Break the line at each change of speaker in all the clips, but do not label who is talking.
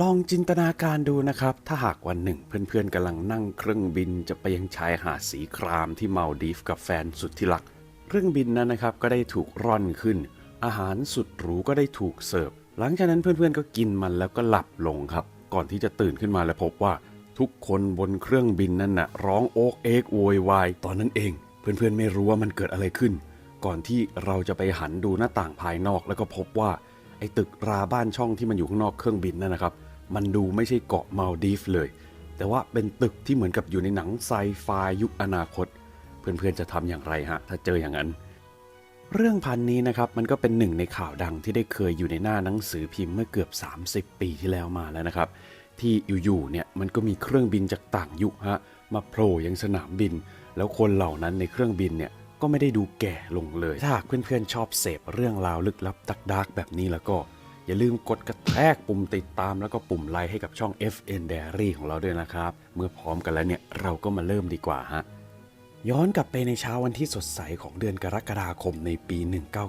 ลองจินตนาการดูนะครับ ถ้าหากวันหนึ่งเพื่อนๆกำลังนั่งเครื่องบินจะไปยังชายหาดสีครามที่เมาดีฟกับแฟนสุดที่รัก เครื่องบินนั้นนะครับก็ได้ถูกร่อนขึ้น อาหารสุดหรูก็ได้ถูกเสิร์ฟ หลังจากนั้นเพื่อนๆก็กินมันแล้วก็หลับลงครับ ก่อนที่จะตื่นขึ้นมาและพบว่า ทุกคนบนเครื่องบินนั่นน่ะร้องโอกเอกโวยวายตอนนั้นเอง เพื่อนๆไม่รู้ว่ามันเกิดอะไรขึ้น ก่อนที่เราจะไปหันดูหน้าต่างภายนอกแล้วก็พบว่าไอ้ตึกราบ้านช่องที่มันอยู่ข้างนอกเครื่องบินนั่นนะครับ มันดูไม่ใช่เกาะมาลดีฟเลย แต่ว่าเป็นตึกที่เหมือนกับอยู่ในหนังไซไฟยุคอนาคต เพื่อนๆจะทำอย่างไรฮะ ถ้าเจออย่างนั้น เรื่องพันนี้นะครับมันก็เป็นหนึ่งในข่าวดังที่ได้เคยอยู่ในหน้าหนังสือพิมพ์เมื่อเกือบ 30 ปีที่แล้วมาแล้วนะครับ ที่อยู่ๆเนี่ยมันก็มีเครื่องบินจากต่างยุคฮะมาโผล่ยังสนามบิน แล้วคนเหล่านั้นในเครื่องบินเนี่ยก็ไม่ได้ดูแก่ลงเลย ถ้าเพื่อนๆชอบเสพเรื่องราวลึกลับดักดักแบบนี้แล้วก็ อย่าลืมกดกระแทกปุ่มติดตามแล้วก็ปุ่มไลค์ให้กับช่อง FN Diary ของเราด้วยนะครับ เมื่อพร้อมกันแล้วเนี่ยเราก็มาเริ่มดีกว่าฮะย้อนกลับไปในเช้าวันที่สดใสของเดือนกรกฎาคมในปี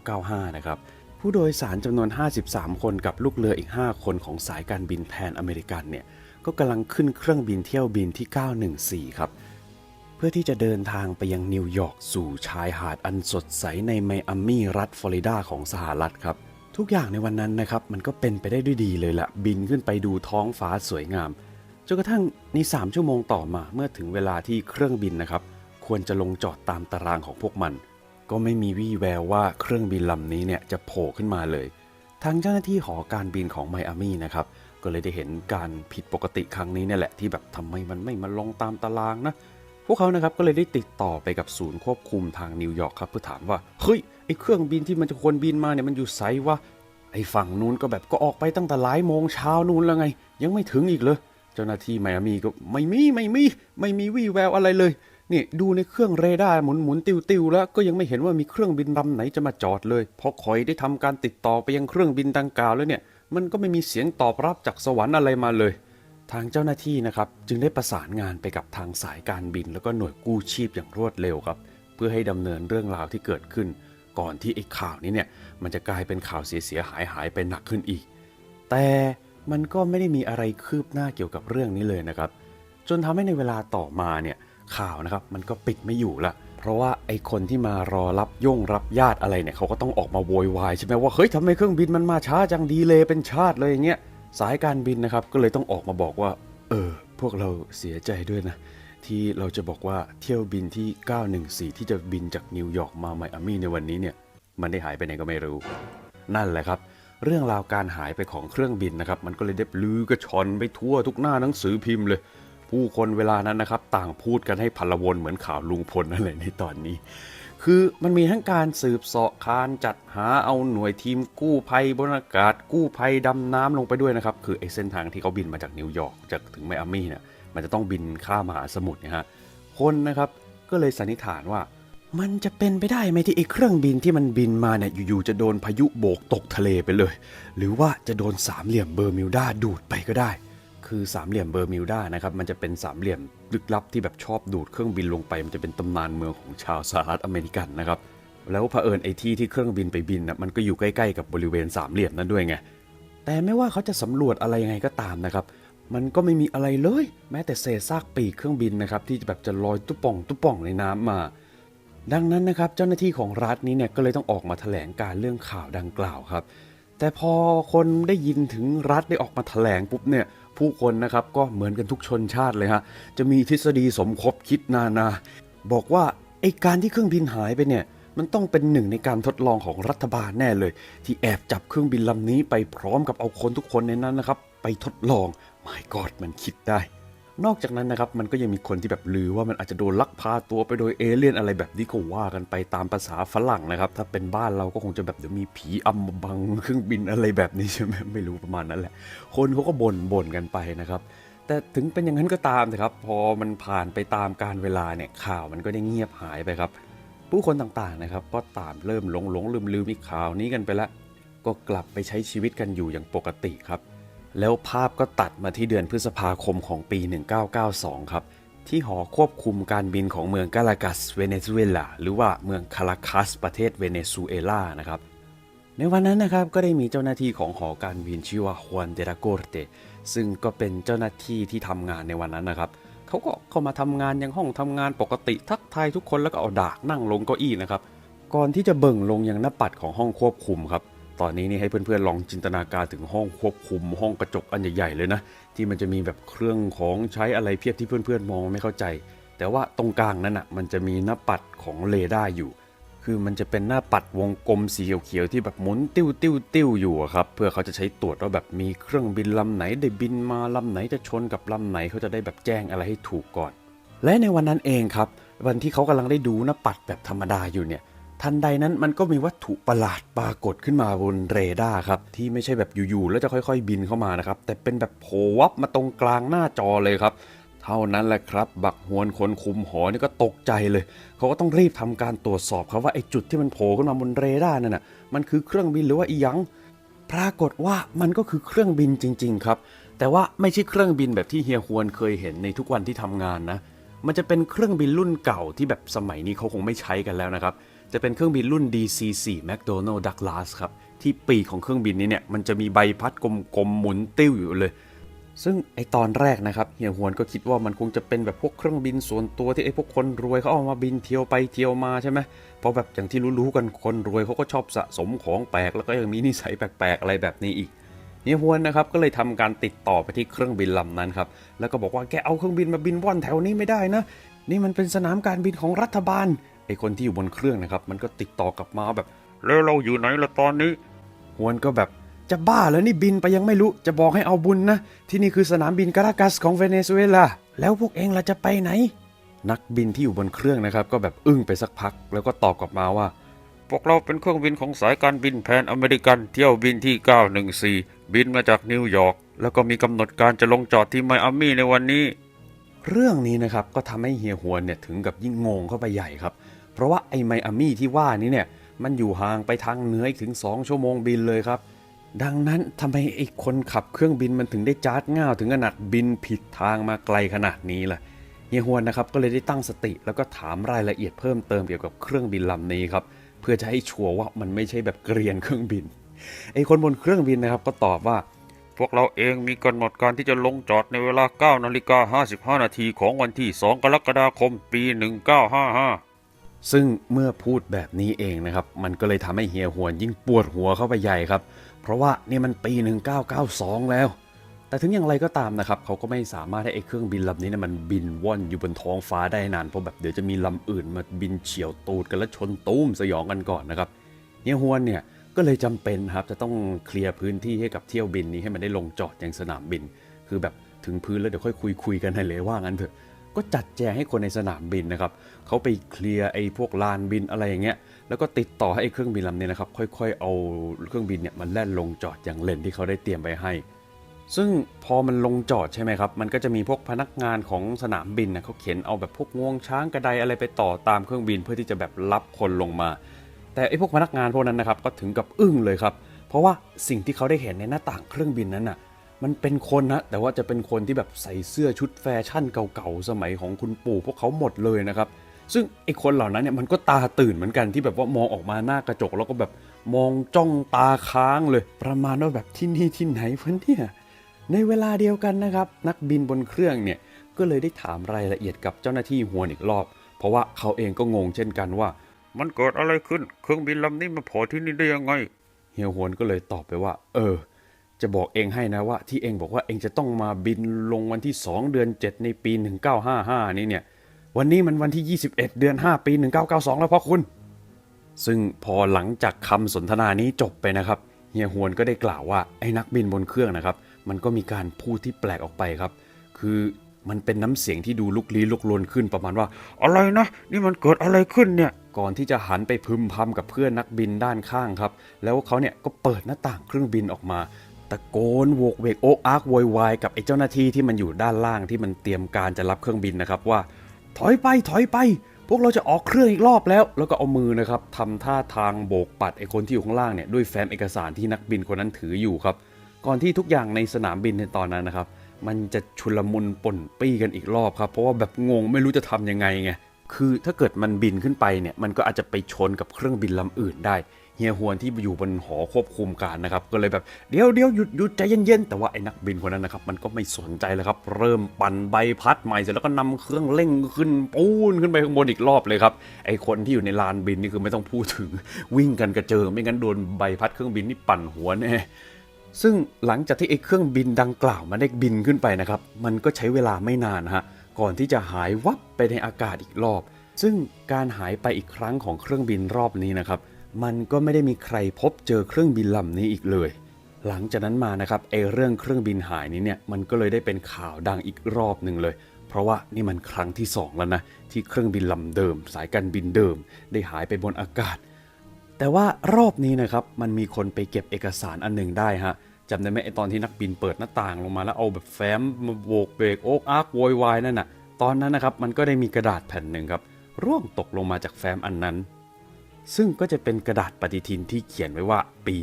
1995 นะครับ ผู้โดยสารจำนวน 53 คนกับลูกเรืออีก 5 คนของสายการบินแพนอเมริกันเนี่ย ก็กำลังขึ้นเครื่องบินเที่ยวบินที่ 914 ครับ เพื่อที่จะเดินทางไปยังนิวยอร์กสู่ชายหาดอันสดใสในไมอามี่รัฐฟลอริดาของสหรัฐครับ ทุกอย่างในวันนั้นนะครับมันก็เป็นไปได้ด้วยดีเลยละบินขึ้นไปดูท้องฟ้าสวยงามจนกระทั่งใน 3 ชั่วโมงต่อมาเมื่อถึงเวลาที่เครื่องบินนะครับ ควรจะลงจอดตามตารางของพวกมัน ก็ไม่มีวี่แววว่าเครื่องบินลำนี้เนี่ยจะโผล่ขึ้นมาเลยทางเจ้าหน้าที่หอการบินของไมอามี่นะครับก็เลยได้เห็นการผิดปกติครั้งนี้เนี่ยแหละที่แบบทำไมมันไม่มาลงตามตารางนะ พวกเขานะครับก็เลยได้ติดต่อไปกับศูนย์ควบคุมทางนิวยอร์กครับเพื่อถามว่าเฮ้ยไอเครื่องบินที่มันจะควรบินมาเนี่ยมันอยู่ไซวะไอฝั่งนู้นก็แบบก็ออกไปตั้งแต่หลายโมงเช้านู้นแล้วไง ยังไม่ถึงอีกเลยเจ้าหน้าที่ไมอามี่ก็ไม่มีไม่มีไม่มีวี่แววอะไรเลยนี่ดูในเครื่องเรดาร์หมุนหมุนติวติวๆแล้วก็ยังไม่เห็นว่ามีเครื่องบินลำไหนจะมาจอดเลยพอคอยได้ทำการติดต่อไปยังเครื่องบินดังกล่าวแล้วเนี่ย มันก็ไม่มีเสียงตอบรับจากสวรรค์อะไรมาเลย ทางเจ้าหน้าที่นะครับจึงได้ประสานงานไปกับทางสายการบิน แล้วก็หน่วยกู้ชีพอย่างรวดเร็วครับ เพื่อให้ดำเนินเรื่องราวที่เกิดขึ้น ก่อนที่ไอ้ข่าวนี้เนี่ยมันจะกลายเป็นข่าวเสียหายหายไปหนักขึ้นอีก แต่มันก็ไม่ได้มีอะไรคืบหน้าเกี่ยวกับเรื่องนี้เลยนะครับ จนทำให้ในเวลาต่อมาเนี่ยข่าวนะครับมันก็ปิดไม่อยู่ละเพราะว่าไอ้คนที่มารอรับย่งรับญาติอะไรเนี่ยเขาก็ต้องออกมาโวยวายใช่ไหมว่าเฮ้ยทำไมเครื่องบินมันมาช้าจังดีเลยเป็นชาติเลยอย่างเงี้ย สายการบินนะครับก็เลยต้องออกมาบอกว่า เออ พวกเราเสียใจด้วยนะ ที่เราจะบอกว่าเที่ยวบินที่ 914 ที่จะบินจากนิวยอร์กมาไมอามี่ในวันนี้เนี่ย มันได้หายไปไหนก็ไม่รู้ นั่นแหละครับ เรื่องราวการหายไปของเครื่องบินนะครับ มันก็เลยได้ลือกระชอนไปทั่วทุกหน้าหนังสือพิมพ์เลย ผู้คนเวลานั้นนะครับ ต่างพูดกันให้พลวนเหมือนข่าวลุงพลนั่นแหละในตอนนี้ คือมันมีทั้งการสืบเสาะคานจัดหาเอาหน่วยทีมกู้ภัยบนอากาศกู้ภัยดำน้ำลงไปด้วยนะครับ คือไอ้เส้นทางที่เขาบินมาจากนิวยอร์กจากถึงไมอามี่เนี่ยมันจะต้องบินข้ามมหาสมุทรเนะฮะคนนะครับก็เลยสันนิษฐานว่า มันจะเป็นไปได้ไหมที่ไอ้เครื่องบินที่มันบินมาเนี่ยอยู่ๆจะโดนพายุโบกตกทะเลไปเลย หรือว่าจะโดนสามเหลี่ยมเบอร์มิวดาดูดไปก็ได้ คือสามเหลี่ยมเบอร์มิวดานะครับมันจะเป็นสามเหลี่ยมลึกลับที่แบบชอบดูดเครื่องบินลงไป มันจะเป็นตำนานเมืองของชาวสหรัฐอเมริกันนะครับแล้วเผอิญไอ้ที่ที่เครื่องบินไปบินนะมันก็อยู่ใกล้ๆกับบริเวณสามเหลี่ยมนั้นด้วยไงแต่ไม่ว่าเขาจะสำรวจอะไรยังไงก็ตามนะครับมันก็ไม่มีอะไรเลย แม้แต่เศษซากปีกเครื่องบินนะครับที่แบบจะลอยตุ๊ป่องตุ๊ป่องในน้ำมา ดังนั้นนะครับเจ้าหน้าที่ของรัฐนี้เนี่ยก็เลยต้องออกมาแถลงการเรื่องข่าวดังกล่าวครับ แต่พอคนได้ยินถึงรัฐได้ออกมาแถลงปุ๊บเนี่ยผู้คนนะครับก็เหมือนกันทุกชนชาติเลยฮะจะมีทฤษฎีสมคบคิดนานา บอกว่าไอการที่เครื่องบินหายไปเนี่ยมันต้องเป็นหนึ่งในการทดลองของรัฐบาลแน่เลย ที่แอบจับเครื่องบินลำนี้ไปพร้อมกับเอาคนทุกคนในนั้นนะครับ ไปทดลองไม่กอดมันคิดได้ นอกจากนั้นนะครับมันก็ยังมีคนที่แบบลือว่ามันอาจจะโดนลักพาตัวไปโดยเอเลี่ยนอะไรแบบนี้ก็ว่ากันไปตามภาษาฝรั่งนะครับถ้าเป็นบ้านเราก็คงจะแบบเดี๋ยวมีผีอำมาบังเครื่องบินอะไรแบบนี้ใช่ไหมไม่รู้ประมาณนั้นแหละ คนเขาก็บ่นบ่นกันไปนะครับแต่ถึงเป็นอย่างนั้นก็ตามนะครับ พอมันผ่านไปตามการเวลาเนี่ยข่าวมันก็ได้เงียบหายไปครับ ผู้คนต่างๆนะครับ ก็ตามเริ่มหลงหลงลืมลืมๆมีข่าวนี้กันไปแล้วก็กลับไปใช้ชีวิตกันอยู่อย่างปกติครับ แล้วภาพก็ตัดมาที่เดือนพฤษภาคมของปี 1992 ครับ ที่หอควบคุมการบินของเมืองกาลากัสเวเนซุเอลาหรือว่าเมืองคาราคัสประเทศเวเนซุเอลานะครับในวันนั้นนะครับก็ได้มีเจ้าหน้าที่ของหอการบินชื่อว่าฮวนเดราโกเตซึ่งก็เป็นเจ้าหน้าที่ที่ทำงานในวันนั้นนะครับเขาก็เข้ามาทำงานยังห้องทำงานปกติทักทายทุกคนแล้วก็เอาดากนั่งลงเก้าอี้นะครับก่อนที่จะเบิ่งลงยังหน้าปัดของห้องควบคุมครับ ตอนนี้นี่ให้เพื่อนๆลองจินตนาการถึงห้องควบคุม ห้องกระจกอันใหญ่ๆเลยนะที่มันจะมีแบบเครื่องของใช้อะไรเพียบที่เพื่อนๆมองไม่เข้าใจ แต่ว่าตรงกลางนั้นอะมันจะมีหน้าปัดของเรดาร์อยู่ คือมันจะเป็นหน้าปัดวงกลมสีเขียวๆที่แบบหมุนติ้วติ้วติ้วอยู่ครับเพื่อเขาจะใช้ตรวจว่าแบบมีเครื่องบินลำไหนได้บินมาลำไหนจะชนกับลำไหนเขาจะได้แบบแจ้งอะไรให้ถูกก่อน และในวันนั้นเองครับวันที่เขากำลังได้ดูหน้าปัดแบบธรรมดาอยู่เนี่ย ทันใดนั้นมันก็มีวัตถุประหลาดปรากฏขึ้นมาบนเรดาร์ครับที่ไม่ใช่แบบอยู่ๆแล้วจะค่อยๆบินเข้ามานะครับแต่เป็นแบบโผล่วับมาตรงกลางหน้าจอเลยครับ เท่านั้นแหละครับ บักฮวนคนคุมหอนี่ก็ตกใจเลย เขาก็ต้องรีบทำการตรวจสอบครับว่าไอ้จุดที่มันโผล่ขึ้นมาบนเรดาร์นั่นน่ะมันคือเครื่องบินหรือว่าอีหยังปรากฏว่ามันก็คือเครื่องบินจริง ๆ ครับ แต่ว่าไม่ใช่เครื่องบินแบบที่เฮียฮวนเคยเห็นในทุกวันที่ทำงานนะ มันจะเป็นเครื่องบินรุ่นเก่าที่แบบสมัยนี้เขาคงไม่ใช้กันแล้วนะครับ จะเป็นเครื่องบินรุ่น DC-4 McDonnell Douglas ครับ ที่ปีกของเครื่องบินนี้เนี่ย มันจะมีใบพัดกลมๆหมุนติ้วอยู่เลย ซึ่งไอตอนแรกนะครับเฮียฮวนก็คิดว่ามันคงจะเป็นแบบพวกเครื่องบินส่วนตัวที่ไอพวกคนรวยเขาเอามาบินเที่ยวไปเที่ยวมาใช่ไหมเพราะแบบอย่างที่รู้ๆกันคนรวยเขาก็ชอบสะสมของแปลกแล้วก็ยังมีนิสัยแปลกๆอะไรแบบนี้อีกเฮียฮวนนะครับก็เลยทำการติดต่อไปที่เครื่องบินลำนั้นครับแล้วก็บอกว่าแกเอาเครื่องบินมาบินว่อนแถวนี้ไม่ได้นะ นี่มันเป็นสนามการบินของรัฐบาล ไอคนที่อยู่บนเครื่องนะครับ มันก็ติดต่อกลับมาแบบ
แล้วเราอยู่ไหนละตอนนี้
ฮวนก็แบบจะบ้าแล้วนี่บินไปยังไม่รู้จะบอกให้เอาบุญนะ ที่นี่คือสนามบินการากัสของเวเนซุเอลาแล้วพวกเองล่ะจะไปไหน นักบินที่อยู่บนเครื่องนะครับ ก็แบบอึ้งไปสักพัก แล้วก็ตอบกลับมาว่า
พวกเราเป็นเครื่องบินของสายการบินแพนอเมริกันเที่ยวบินที่ 914 บินมาจากนิวยอร์กแล้วก็มีกำหนดการจะลงจอดที่ไมอามี่ในวันนี้
เรื่องนี้นะครับก็ทำให้เฮียฮวนเนี่ยถึงกับยิ่งงงเข้าไปใหญ่ครับ เพราะว่าไอ้ไมอามี่ที่ว่านี้เนี่ยมันอยู่ห่างไปทางเหนืออีกถึง 2 ชั่วโมงบินเลยครับ ดังนั้นทำไมไอ้คนขับเครื่องบินมันถึงได้จาร์ดง่าวถึงขนาดบินผิดทางมาไกลขนาดนี้ล่ะเฮียฮวนนะครับก็เลยได้ตั้งสติแล้วก็ถามรายละเอียดเพิ่มเติมเกี่ยวกับเครื่องบินลำนี้ครับเพื่อจะให้ชัวร์ว่ามันไม่ใช่แบบเกรียนเครื่องบินไอ้คนบนเครื่องบินนะครับก็ตอบว่า
พวกเราเองมีกำหนดการที่จะลงจอดในเวลา9นาฬิกา55นาทีของวันที่ 2 กรกฎาคม ปี 1955
ซึ่งเมื่อพูดแบบนี้เองนะครับ มันก็เลยทำให้เฮียฮวนยิ่งปวดหัวเข้าไปใหญ่ครับ เพราะว่านี่มันปี 1992 แล้ว แต่ถึงอย่างไรก็ตามนะครับเขาก็ไม่สามารถให้ไอ้เครื่องบินลำนี้นี่ยมันบินว่อนอยู่บนท้องฟ้าได้นานเพราะแบบเดี๋ยวจะมีลำอื่นมาบินเฉียวตูดกันแล้วชนตุ้มสยองกันก่อนนะครับเฮียฮวนเนี่ยก็เลยจำเป็นครับจะต้องเคลียร์พื้นที่ให้กับเที่ยวบินนี้ให้มันได้ลงจอดยังสนามบิน คือแบบถึงพื้นแล้วเดี๋ยวค่อยคุยคุยกันให้เลยว่างั้นเถอะ ก็จัดแจงให้คนในสนามบินนะครับเขาไปเคลียร์ไอ้พวกลานบินอะไรอย่างเงี้ยแล้วก็ติดต่อให้เครื่องบินลำนี้นะครับค่อยๆ เอาเครื่องบินเนี่ยมันแล่นลงจอดอย่างเลนที่เขาได้เตรียมไว้ให้ ซึ่งพอมันลงจอดใช่ไหมครับมันก็จะมีพวกพนักงานของสนามบินนะเขาเข็นเอาแบบพวกงวงช้างกระไดอะไรไปต่อตามเครื่องบินเพื่อที่จะแบบรับคนลงมา แต่ไอ้พวกพนักงานพวกนั้นนะครับก็ถึงกับอึ้งเลยครับเพราะว่าสิ่งที่เขาได้เห็นในหน้าต่างเครื่องบินนั้นน่ะ มันเป็นคนนะแต่ว่าจะเป็นคนที่แบบใส่เสื้อชุดแฟชั่นเก่าๆสมัยของคุณปู่พวกเขาหมดเลยนะครับ ซึ่งไอ้คนเหล่านั้นเนี่ยมันก็ตาตื่นเหมือนกันที่แบบว่ามองออกมาหน้ากระจกแล้วก็แบบมองจ้องตาค้างเลย ประมาณว่าแบบที่นี่ที่ไหนเพื่อนเนี่ยในเวลาเดียวกันนะครับ นักบินบนเครื่องเนี่ยก็เลยได้ถามรายละเอียดกับเจ้าหน้าที่ฮวนอีกรอบ เพราะว่าเขาเองก็งงเช่นกันว่า
มันเกิดอะไรขึ้น เครื่องบินลำนี้มาโผล่ที่นี่ได้ยังไง
เฮียฮวนก็เลยตอบไปว่า เออ จะบอกเองให้นะว่าที่เองบอกว่าเองจะต้องมาบินลงวันที่ 2 เดือน 7 ในปี 1955 นี้เนี่ย วันนี้มันวันที่ 21 เดือน 5 ปี 1992 แล้วพ่อคุณ ซึ่งพอหลังจากคำสนทนานี้จบไปนะครับเฮียฮวนก็ได้กล่าวว่าไอ้นักบินบนเครื่องนะครับ มันก็มีการพูดที่แปลกออกไปครับ คือมันเป็นน้ำเสียงที่ดูลุกลี้ลุกลนขึ้นประมาณว่า
อะไรนะ นี่มันเกิดอะไรขึ้นเนี่ย
ก่อนที่จะหันไปพึมพำกับเพื่อนนักบินด้านข้างครับ แล้วเขาเนี่ยก็เปิดหน้าต่างเครื่องบินออกมา ตะโกนโวกเวกโอ๊กอาร์กโวยวายกับไอ้เจ้าหน้าที่ที่มันอยู่ด้านล่างที่มันเตรียมการจะรับเครื่องบินนะครับว่า ถอยไปถอยไป พวกเราจะออกเครื่องอีกรอบแล้ว แล้วก็เอามือนะครับทำท่าทางโบกปัดไอ้คนที่อยู่ข้างล่างเนี่ยด้วยแฟ้มเอกสารที่นักบินคนนั้นถืออยู่ครับ ก่อนที่ทุกอย่างในสนามบินในตอนนั้นนะครับ มันจะชุลมุนป่นปี้กันอีกรอบครับเพราะว่าแบบงงไม่รู้จะทำยังไงไงคือถ้าเกิดมันบินขึ้นไปเนี่ยมันก็อาจจะไปชนกับเครื่องบินลำอื่นได้ เฮียฮวนที่อยู่บนหอควบคุมการนะครับก็เลยแบบเดี๋ยวเดี๋ยวหยุดหยุดใจเย็นๆแต่ว่าไอ้นักบินคนนั้นนะครับมันก็ไม่สนใจเลยครับ เริ่มปั่นใบพัดใหม่เสร็จแล้วก็นำเครื่องเร่งขึ้นปูนขึ้นไปข้างบนอีกรอบเลยครับไอ้คนที่อยู่ในลานบินนี่คือไม่ต้องพูดถึงวิ่งกันกระเจิงไม่งั้นโดนใบพัดเครื่องบินนี่ปั่นหัวแน่ซึ่งหลังจากที่ไอ้เครื่องบินดังกล่าวมันได้บินขึ้นไปนะครับมันก็ใช้เวลาไม่นานฮะก่อนที่จะหายวับไปในอากาศอีกรอบ ซึ่งการหายไปอีกครั้งของเครื่องบินรอบนี้นะครับ มันก็ไม่ได้มีใครพบเจอเครื่องบินลำนี้อีกเลย หลังจากนั้นมานะครับไอเรื่องเครื่องบินหายนี้เนี่ยมันก็เลยได้เป็นข่าวดังอีกรอบหนึ่งเลย เพราะว่านี่มันครั้งที่สองแล้วนะที่เครื่องบินลำเดิม สายการบินเดิม ได้หายไปบนอากาศ แต่ว่ารอบนี้นะครับมันมีคนไปเก็บเอกสารอันหนึ่งได้ฮะจำได้ไหมไอตอนที่นักบินเปิดหน้าต่างลงมาแล้วเอาแบบแฟ้มมาโบกเบรกโอ๊กอาร์กโวยวายนั่นน่ะตอนนั้นนะครับมันก็ได้มีกระดาษแผ่นหนึ่งครับร่วงตกลงมาจากแฟ้มอันนั้น ซึ่งก็จะเป็นกระดาษปฏิทินที่เขียนไว้ว่าปี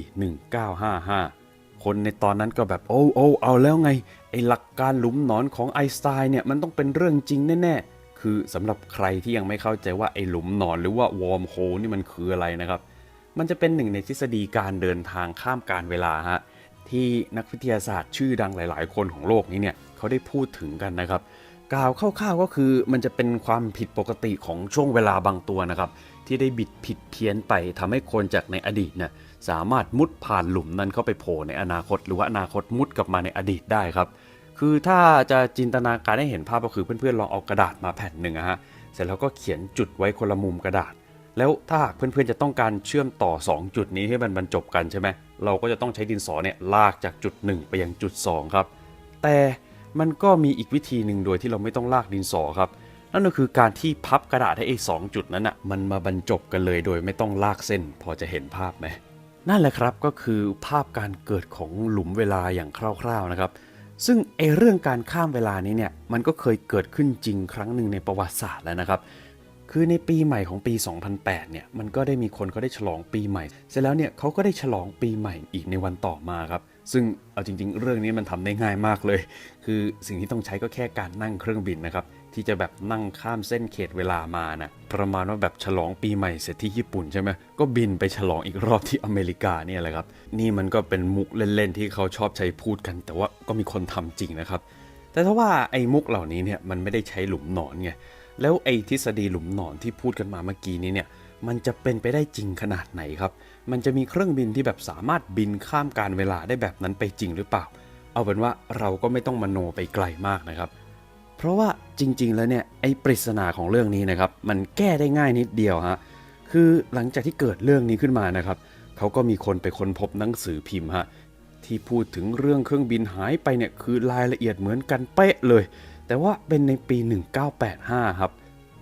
1955 คนในตอนนั้นก็แบบโอ้โอ้เอาแล้วไง ไอหลักการหลุมหนอนของไอน์สไตน์เนี่ยมันต้องเป็นเรื่องจริงแน่ๆ คือสำหรับใครที่ยังไม่เข้าใจว่าไอหลุมหนอนหรือว่าวอร์มโฮนี่มันคืออะไรนะครับ มันจะเป็นหนึ่งในทฤษฎีการเดินทางข้ามการเวลาฮะที่นักวิทยาศาสตร์ชื่อดังหลาย ๆ คนของโลกนี้เนี่ยเขาได้พูดถึงกันนะครับกล่าวคร่าวๆก็คือมันจะเป็นความผิดปกติของช่วงเวลาบางตัวนะครับ ที่ได้บิดผิดเพี้ยนไปทำให้คนจากในอดีตเนี่ยสามารถมุดผ่านหลุมนั้นเข้าไปโผล่ในอนาคต หรือว่าอนาคตมุดกลับมาในอดีตได้ครับ คือถ้าจะจินตนาการให้เห็นภาพก็คือเพื่อนๆลองเอากระดาษมาแผ่นหนึ่งอะฮะเสร็จแล้วก็เขียนจุดไว้คนละมุมกระดาษ แล้วถ้าหากเพื่อนๆจะต้องการเชื่อมต่อ 2 จุดนี้ให้มันบรรจบกันใช่ไหมเราก็จะต้องใช้ดินสอเนี่ยลากจากจุด 1 ไปยังจุด 2 ครับ แต่มันก็มีอีกวิธีหนึ่งโดยที่เราไม่ต้องลากดินสอครับ นั่นก็คือการที่พับกระดาษให้ไอ้สองจุดนั้นอะมันมาบรรจบกันเลยโดยไม่ต้องลากเส้น พอจะเห็นภาพไหมนั่นแหละครับก็คือภาพการเกิดของหลุมเวลาอย่างคร่าวๆนะครับ ซึ่งไอเรื่องการข้ามเวลานี้เนี่ยมันก็เคยเกิดขึ้นจริงครั้งหนึ่งในประวัติศาสตร์แล้วนะครับ คือในปีใหม่ของปี 2008 เนี่ยมันก็ได้มีคนเขาได้ฉลองปีใหม่ เสร็จแล้วเนี่ยเขาก็ได้ฉลองปีใหม่อีกในวันต่อมาครับ ซึ่งเอาจริง ๆ เรื่องนี้มันทำได้ง่ายมากเลย คือสิ่งที่ต้องใช้ก็แค่การนั่งเครื่องบินนะครับ ที่จะแบบนั่งข้ามเส้นเขตเวลามานะประมาณว่าแบบฉลองปีใหม่เสร็จที่ญี่ปุ่นใช่ไหมก็บินไปฉลองอีกรอบที่อเมริกาเนี่ยแหละครับ นี่มันก็เป็นมุกเล่นๆที่เขาชอบใช้พูดกัน แต่ว่าก็มีคนทำจริงนะครับ แต่ถ้าว่าไอ้มุกเหล่านี้เนี่ยมันไม่ได้ใช้หลุมหนอนไงแล้วไอ้ทฤษฎีหลุมหนอนที่พูดกันมาเมื่อกี้นี้เนี่ยมันจะเป็นไปได้จริงขนาดไหนครับ มันจะมีเครื่องบินที่แบบสามารถบินข้ามการเวลาได้แบบนั้นไปจริงหรือเปล่า เอาเป็นว่าเราก็ไม่ต้องมโนไปไกลมากนะครับ เพราะว่าจริง ๆ แล้วเนี่ยไอ้ปริศนาของเรื่องนี้นะครับ มันแก้ได้ง่ายนิดเดียวฮะคือหลังจากที่เกิดเรื่องนี้ขึ้นมานะครับเขาก็มีคนไปค้นพบหนังสือพิมพ์ฮะที่พูดถึงเรื่องเครื่องบินหายไปเนี่ยคือรายละเอียดเหมือนกันเป๊ะเลย แต่ว่าเป็นในปี 1985 ครับ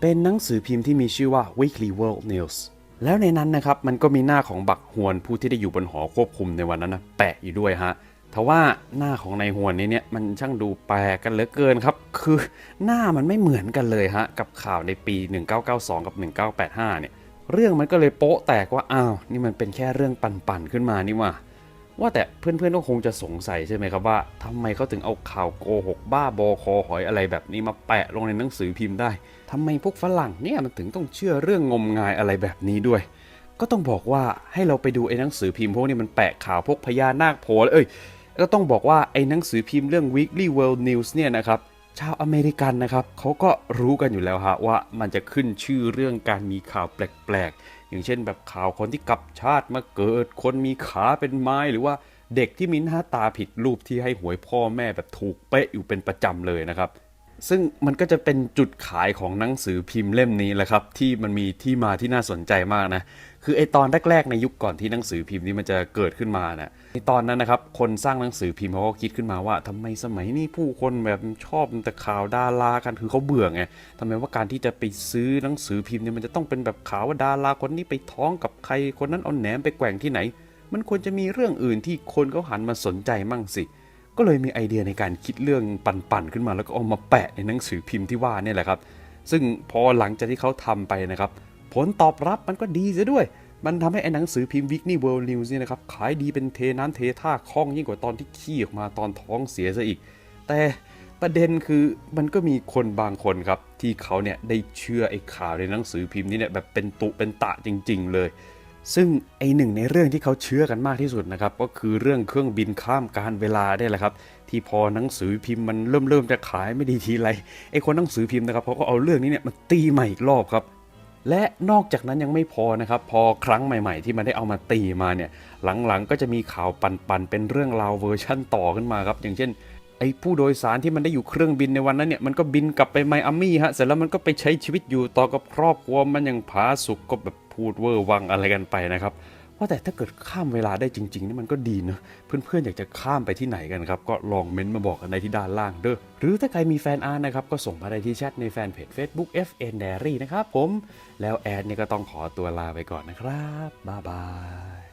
เป็นหนังสือพิมพ์ที่มีชื่อว่า Weekly World News แล้วในนั้นนะครับมันก็มีหน้าของบักฮวนผู้ที่ได้อยู่บนหอควบคุมในวันนั้นนะแปะอยู่ด้วยฮะ ทว่าหน้าของนายฮวนนี้เนี่ยมันช่างดูแปลกกันเหลือเกินครับ คือหน้ามันไม่เหมือนกันเลยฮะ กับข่าวในปี 1992 กับ 1985 เนี่ย เรื่องมันก็เลยโป๊ะแตกว่า อ้าว นี่มันเป็นแค่เรื่องปั่นๆขึ้นมานี่ว่า ว่าแต่เพื่อนๆก็คงจะสงสัยใช่ไหมครับว่าทำไมเขาถึงเอาข่าวโกหกบ้าบอคอหอยอะไรแบบนี้มาแปะลงในหนังสือพิมพ์ได้ทำไมพวกฝรั่งเนี่ยมันถึงต้องเชื่อเรื่องงมงายอะไรแบบนี้ด้วยก็ต้องบอกว่าให้เราไปดูไอ้หนังสือพิมพ์พวกนี้มันแปะข่าวพวกพญานาคโผล่เอ้ย ก็ต้องบอกว่าไอ้หนังสือพิมพ์เรื่อง Weekly World News เนี่ยนะครับชาวอเมริกันนะครับเขาก็รู้กันอยู่แล้วฮะว่ามันจะขึ้นชื่อเรื่องการมีข่าวแปลกๆ อย่างเช่นแบบข่าวคนที่กลับชาติมาเกิด คนมีขาเป็นไม้หรือว่าเด็กที่มีหน้าตาผิดรูปที่ให้หวยพ่อแม่แบบถูกเป๊ะอยู่เป็นประจำเลยนะครับ ซึ่งมันก็จะเป็นจุดขายของหนังสือพิมพ์เล่มนี้แหละครับ ที่มันมีที่มาที่น่าสนใจมากนะ คือไอตอนแรกๆในยุคก่อนที่หนังสือพิมพ์นี้มันจะเกิดขึ้นมานะในตอนนั้นนะครับคนสร้างหนังสือพิมพ์เขาก็คิดขึ้นมาว่าทำไมสมัยนี้ผู้คนแบบชอบแต่ข่าวดารากันคือเขาเบื่อไงทำไมว่าการที่จะไปซื้อหนังสือพิมพ์เนี่ยมันจะต้องเป็นแบบข่าวว่าดาราคนนี้ไปท้องกับใครคนนั้นเอาแหนมไปแกว่งที่ไหน มันควรจะมีเรื่องอื่นที่คนเขาหันมาสนใจมั่งสิก็เลยมีไอเดียในการคิดเรื่องปั่นๆขึ้นมาแล้วก็เอามาแปะในหนังสือพิมพ์ที่ว่านี่แหละครับ ซึ่งพอหลังจากที่เขาทำไปนะครับ ผลตอบรับมันก็ดีซะด้วย มันทำให้ไอ้หนังสือพิมพ์ Weekly World News เนี่ยนะครับ ขายดีเป็นเทน้ำเทท่าคล่องยิ่งกว่าตอนที่ขี้ออกมาตอนท้องเสียซะอีก แต่ประเด็นคือมันก็มีคนบางคนครับ ที่เขาเนี่ยได้เชื่อไอ้ข่าวในหนังสือพิมพ์นี้เนี่ยแบบเป็นตุเป็นตะจริง ๆ เลย ซึ่งไอหนึ่งในเรื่องที่เขาเชื่อกันมากที่สุดนะครับก็คือเรื่องเครื่องบินข้ามการเวลาได้แหละครับ ที่พอหนังสือพิมพ์มันเริ่มเริ่มจะขายไม่ดีทีไรไอคนหนังสือพิมพ์นะครับเขาก็เอาเรื่องนี้เนี่ยมาตีใหม่อีกรอบครับ และนอกจากนั้นยังไม่พอนะครับ พอครั้งใหม่ๆ ที่มันได้เอามาตีมาเนี่ย หลังๆก็จะมีข่าวปันๆ เป็นเรื่องราวเวอร์ชั่นต่อขึ้นมาครับ อย่างเช่นไอ้ผู้โดยสารที่มันได้อยู่เครื่องบินในวันนั้นเนี่ยมันก็บินกลับไปไมอามี่ฮะเสร็จแล้วมันก็ไปใช้ชีวิตอยู่ต่อกับครอบครัวมันยังผาสุกก็แบบพูดเวอร์วังอะไรกันไปนะครับ ว่าแต่ถ้าเกิดข้ามเวลาได้จริงๆนี่มันก็ดีเนอะเพื่อนๆอยากจะข้ามไปที่ไหนกันครับ ก็ลองเม้นต์มาบอกกันในที่ด้านล่างเด้อหรือถ้าใครมีแฟนอาร์ตนะครับ ก็ส่งมาได้ที่แชทในแฟนเพจ Facebook FN Diary นะครับผมแล้วแอดเนี่ยก็ต้องขอตัวลาไปก่อนนะครับบ๊ายบาย